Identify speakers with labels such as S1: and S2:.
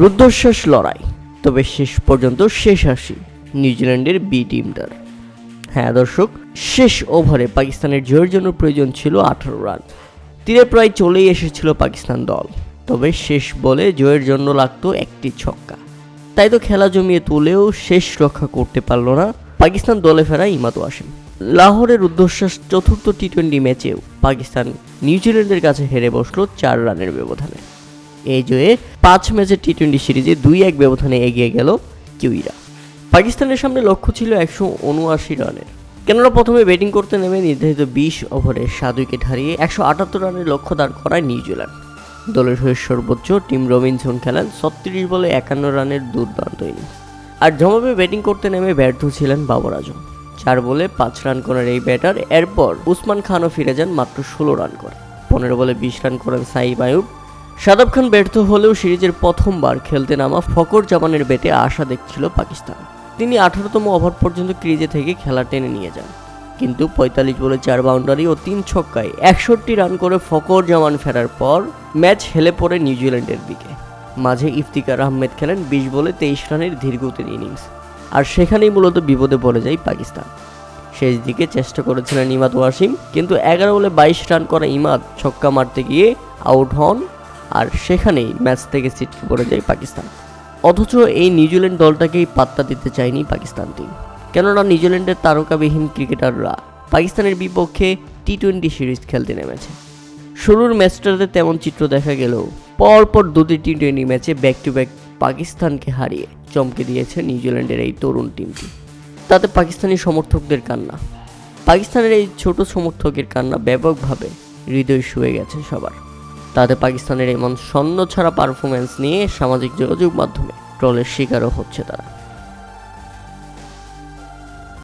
S1: রুদ্ধশ্বাস লড়াই। তবে শেষ পর্যন্ত শেষ হাসি নিউজিল্যান্ডের বি টিমটার। হ্যাঁ দর্শক, শেষ ওভারে পাকিস্তানের জয়ের জন্য প্রয়োজন ছিল আঠারো রান। তীরে প্রায় চলেই এসেছিল পাকিস্তান দল। তবে শেষ বলে জয়ের জন্য লাগতো একটি ছক্কা। তাই তো খেলা জমিয়ে তুলেও শেষ রক্ষা করতে পারল না পাকিস্তান দলে ফেরা ইমাদ ওয়াসিম। লাহোরের উদ্ধশ্বাস চতুর্থ টি টোয়েন্টি ম্যাচেও পাকিস্তান নিউজিল্যান্ডের কাছে হেরে বসল চার রানের ব্যবধানে। এই জয়ে পাঁচ ম্যাচের টি টোয়েন্টি সিরিজে দুই এক ব্যবধানে এগিয়ে গেল কিউইরা। পাকিস্তানের সামনে লক্ষ্য ছিল একশো উনআশি রানের। কেননা প্রথমে ব্যাটিং করতে নেমে নির্ধারিত বিশ ওভারে সাত উইকেট হারিয়ে একশো আটাত্তর রানের লক্ষ্য দাঁড় করায় নিউজিল্যান্ড দলের হয়ে সর্বোচ্চ টিম রবিনসন খেলেন ছত্রিশ বলে একান্ন রানের দুর্দান্ত ইনিংস। আর জমাবে ব্যাটিং করতে নেমে ব্যর্থ ছিলেন বাবর আজম। চার বলে পাঁচ রান করার এই ব্যাটার, এরপর উসমান খানও ফিরে যান মাত্র ষোলো রান করে। পনেরো বলে বিশ রান করেন সাইব আয়ুব। সাদাব খান ব্যর্থ হলেও সিরিজের প্রথমবার খেলতে নামা ফকর জামানের ব্যাটে আশা দেখছিল পাকিস্তান। তিনি আঠারোতম ওভার পর্যন্ত ক্রিজে থেকে খেলা টেনে নিয়ে যান। কিন্তু পঁয়তাল্লিশ বলে চার বাউন্ডারি ও তিন ছক্কায় একষট্টি রান করে ফকর জামান ফেরার পর ম্যাচ হেলে পড়ে নিউজিল্যান্ডের দিকে। মাঝে ইফতিকার আহমেদ খেলেন বিশ বলে তেইশ রানের ধীরগতির ইনিংস। আর সেখানেই মূলত বিপদে পড়ে যায় পাকিস্তান। শেষ দিকে চেষ্টা করেছিলেন ইমাদ ওয়াসিম, কিন্তু এগারো বলে বাইশ রান করা ইমাদ ছক্কা মারতে গিয়ে আউট হন আর সেখানেই ম্যাচ থেকে ছিটকে পড়ে যায় পাকিস্তান। অথচ এই নিউজিল্যান্ড দলটাকেই পাত্তা দিতে চায়নি পাকিস্তান টিম কেননা নিউজিল্যান্ডের তারকাবিহীন ক্রিকেটাররা পাকিস্তানের বিপক্ষে টি টোয়েন্টি সিরিজ খেলতে নেমেছে। শুরুর ম্যাচটাতে তেমন চিত্র দেখা গেলেও পরপর দুটি টি টোয়েন্টি ম্যাচে ব্যাক টু ব্যাক পাকিস্তানকে হারিয়ে চমকে দিয়েছে নিউজিল্যান্ডের এই তরুণ টিমটি তাতে পাকিস্তানি সমর্থকদের কান্না। পাকিস্তানের এই ছোট সমর্থকের কান্না ব্যাপকভাবে হৃদয় শুয়ে গেছে সবার। তাতে পাকিস্তানের এমন স্বর্ণ ছাড়া পারফরমেন্স নিয়ে সামাজিক যোগাযোগ মাধ্যমে ট্রলের শিকারও হচ্ছে তারা।